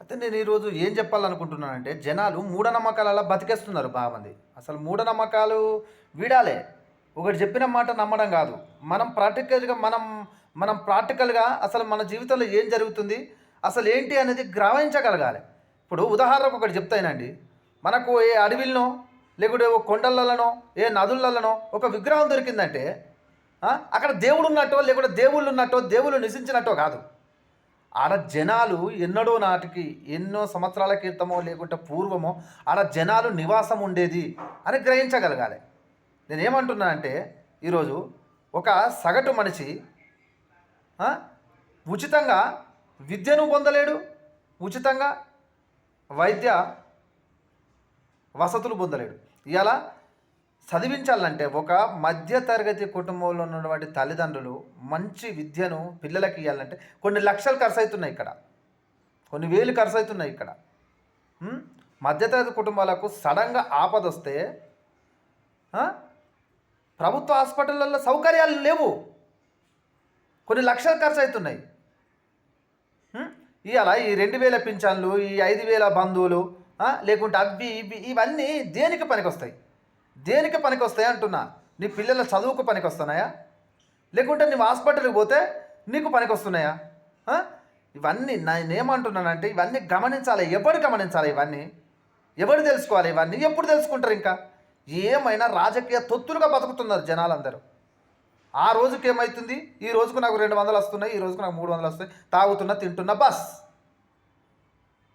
అయితే నేను ఈరోజు ఏం చెప్పాలనుకుంటున్నానంటే జనాలు మూఢనమ్మకాలలో బతికేస్తున్నారు బాగామంది అసలు మూఢనమ్మకాలు వీడాలే. ఒకటి చెప్పిన మాట నమ్మడం కాదు. మనం ప్రాక్టికల్గా మనం మనం ప్రాక్టికల్గా అసలు మన జీవితంలో ఏం జరుగుతుంది? అసలు ఏంటి అనేది గ్రహించగలగాలి. ఇప్పుడు ఉదాహరణకు ఒకటి చెప్తానండి మనకు ఏ అడవిలనో లేకుంటే ఓ కొండలలోనో ఏ నదులలోనో ఒక విగ్రహం దొరికిందంటే అక్కడ దేవుడు ఉన్నట్టో లేకుంటే దేవుళ్ళు ఉన్నట్టో దేవుళ్ళు నిశించినట్టో కాదు. ఆడ జనాలు ఎన్నడో నాటికి ఎన్నో సంవత్సరాల క్రితమో లేకుంటే పూర్వమో ఆడ జనాలు నివాసం ఉండేది అని గ్రహించగలగాలి. నేనేమంటున్నానంటే ఈరోజు ఒక సగటు మనిషి ఉచితంగా విద్యను పొందలేడు ఉచితంగా వైద్య వసతులు పొందలేడు. ఇలా చదివించాలంటే ఒక మధ్యతరగతి కుటుంబంలో ఉన్నటువంటి తల్లిదండ్రులు మంచి విద్యను పిల్లలకి ఇవ్వాలంటే కొన్ని లక్షలు ఖర్చు అవుతున్నాయి ఇక్కడ. కొన్ని వేలు ఖర్చు అవుతున్నాయి ఇక్కడ మధ్యతరగతి కుటుంబాలకు సడన్గా ఆపద వస్తే ప్రభుత్వ హాస్పిటళ్ళల్లో సౌకర్యాలు లేవు. కొన్ని లక్షలు ఖర్చు అవుతున్నాయి ఉం? ఇవాళ ఈ రెండు వేల పింఛన్లు ఈ ఐదు వేల బంధువులు లేకుంటే అవి ఇవి ఇవన్నీ దేనికి పనికొస్తాయి? దేనికి పనికొస్తాయి అంటున్నా? నీ పిల్లల చదువుకు పనికొస్తున్నాయా? లేకుంటే నువ్వు హాస్పిటల్కి పోతే నీకు పనికొస్తున్నాయా? ఆ? ఇవన్నీ నేనేమంటున్నానంటే ఇవన్నీ గమనించాలి. ఎవరు గమనించాలి ఇవన్నీ? ఎవరు తెలుసుకోవాలి ఇవన్నీ? ఎప్పుడు తెలుసుకుంటారు ఇంకా? ఏమైనా రాజకీయ తొత్తులుగా బతుకుతున్నారు జనాలందరూ. ఆ రోజుకి ఏమవుతుంది ఈ రోజుకు నాకు రెండు వందలు వస్తున్నాయి ఈ రోజుకు నాకు మూడు వందలు వస్తాయి తాగుతున్నా తింటున్నా బస్.